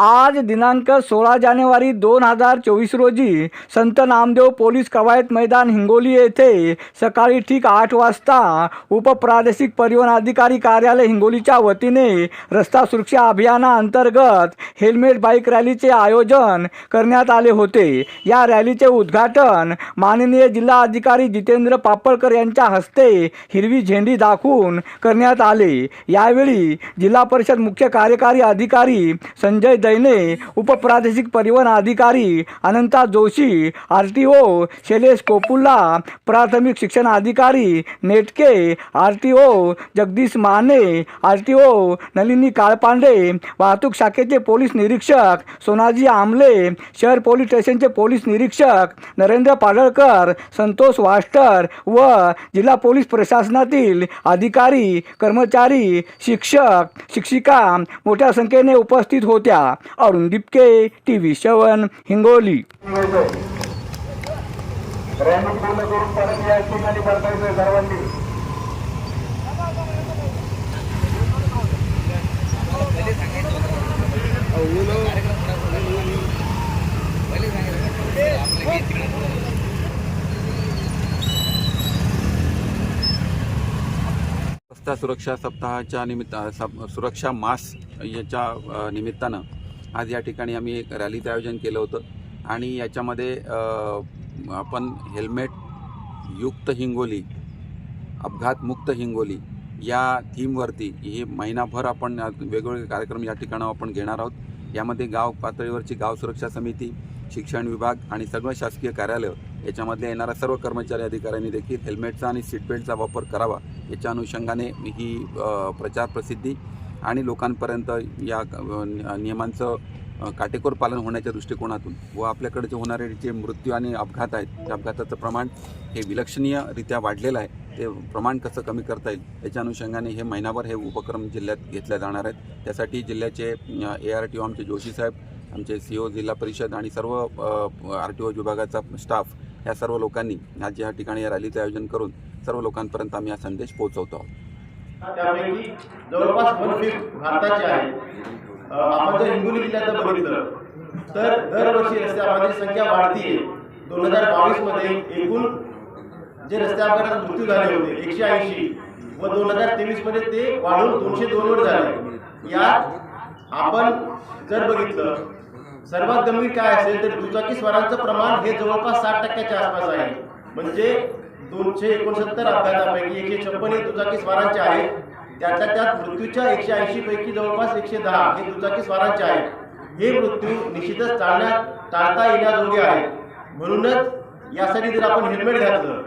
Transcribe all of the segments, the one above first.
आज दिनांक सोळा जानेवारी दोन हजार चोवीस रोजी संत नामदेव पोलीस कवायत मैदान हिंगोली येथे सकाळी ठीक आठ वाजता उपप्रादेशिक परिवहन अधिकारी कार्यालय हिंगोलीच्या वतीने रस्ता सुरक्षा अभियानाअंतर्गत हेल्मेट बाईक रॅलीचे आयोजन करण्यात आले होते. या रॅलीचे उद्घाटन माननीय जिल्हा अधिकारी जितेंद्र पापळकर यांच्या हस्ते हिरवी झेंडी दाखवून करण्यात आले. यावेळी जिल्हा परिषद मुख्य कार्यकारी अधिकारी संजय दैने उपप्रादेशिक परिवहन अधिकारी Ananta Joshi R T O Shailesh Kopulla प्राथमिक शिक्षण अधिकारी Netke R T O Jagdish Mane R T O Nalini Kalpande वाहतूक शाखेचे पोलीस निरीक्षक सोनाजी आमले शहर पोलीस स्टेशनचे पोलीस निरीक्षक नरेंद्र पाडळकर संतोष वास्टर व जिल्हा पोलीस प्रशासनातील अधिकारी कर्मचारी शिक्षक शिक्षिका मोठ्या संख्येने उपस्थित होत्या. Arun Dipke T V seven Hingoli. रस्ता सुरक्षा सप्ताहाच्या निमित्त सप- सुरक्षा मास याच्या निमित्तानं आज या ठिकाणी आम्ही एक रॅलीचं आयोजन केलं होतं. आणि याच्यामध्ये आपण हेल्मेट युक्त हिंगोली अपघातमुक्त हिंगोली या थीमवरती हे महिनाभर आपण वेगवेगळे कार्यक्रम या ठिकाणावर आपण घेणार आहोत. यामध्ये गाव पातळीवरची गाव सुरक्षा समिती शिक्षण विभाग आणि सगळं शासकीय कार्यालय याच्यामधले येणाऱ्या सर्व कर्मचारी अधिकाऱ्यांनी देखील हेल्मेटचा आणि सीटबेल्टचा वापर करावा याच्या अनुषंगाने ही प्रचार प्रसिद्धी आणि लोकांपर्यंत या नियमांचं काटेकोर पालन होण्याच्या दृष्टिकोनातून व आपल्याकडे जे होणारे जे मृत्यू आणि अपघात आहेत त्या अपघाताचं प्रमाण हे विलक्षणीयरित्या वाढलेलं आहे. ते प्रमाण कसं कमी करता येईल याच्या अनुषंगाने हे महिनाभर हे उपक्रम जिल्ह्यात घेतले जाणार आहेत. त्यासाठी जिल्ह्याचे ए आर टी ओ आमचे जोशी साहेब आमचे सी ओ जिल्हा परिषद आणि सर्व आर टी ओ विभागाचा स्टाफ या सर्व लोकांनी आज या ठिकाणी या रॅलीचं आयोजन करून सर्व लोकांपर्यंत आम्ही हा संदेश पोहोचवतो आहोत. त्यापैकी जवळपास वन फिफ्थ भारताचे आहे आपण जर हिंगोली जिल्ह्यात बघितलं तर दरवर्षी रस्ते अपघाताची संख्या वाढतीये. दोन हजार बावीसमध्ये एकूण जे रस्ते अपघातात मृत्यू झाले होते एकशे ऐंशी व दोन हजार तेवीसमध्ये ते वाढून दोनशे दोनवर झाले. यात आपण जर बघितलं सर्वात गंभीर काय असेल तर दुचाकी स्वारांचं प्रमाण हे जवळपास साठ टक्क्याच्या आसपास आहे. म्हणजे दोनशे एकोणसत्तर अपघातापैकी एकशे छप्पन हे दुचाकी स्वारांचे आहेत. त्यातल्या त्यात मृत्यूच्या एकशे ऐंशी पैकी जवळपास एकशे दहा हे दुचाकी स्वारांचे आहेत. हे मृत्यू निश्चितच टाळण्यात टाळता येण्याजोगे आहेत. म्हणूनच यासाठी जर आपण हेल्मेट घातलं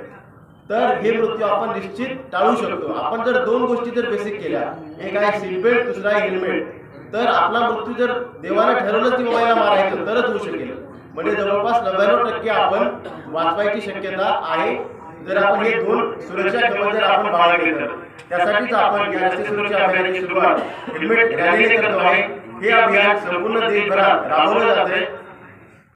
तर हे मृत्यू आपण निश्चित टाळू शकतो. आपण जर दोन गोष्टी जर बेसिक केल्या एक आहे सीटबेल्ट दुसरा आहे हेल्मेट तर आपला मृत्यू जर देवाला ठरवलं की मोबाईलला मारायचं तरच होऊ शकेल. म्हणजे जवळपास नव्याण्णव टक्के आपण वाचवायची शक्यता आहे. जर आपण हे दोन सुरक्षा कवच जर आपण बाळगले तर. त्यासाठीच आपण या रस्ते सुरक्षा अभियानाची सुरुवात हेल्मेट रॅलीने करतो आहे. हे अभियान संपूर्ण देशभरात राबवलं जाते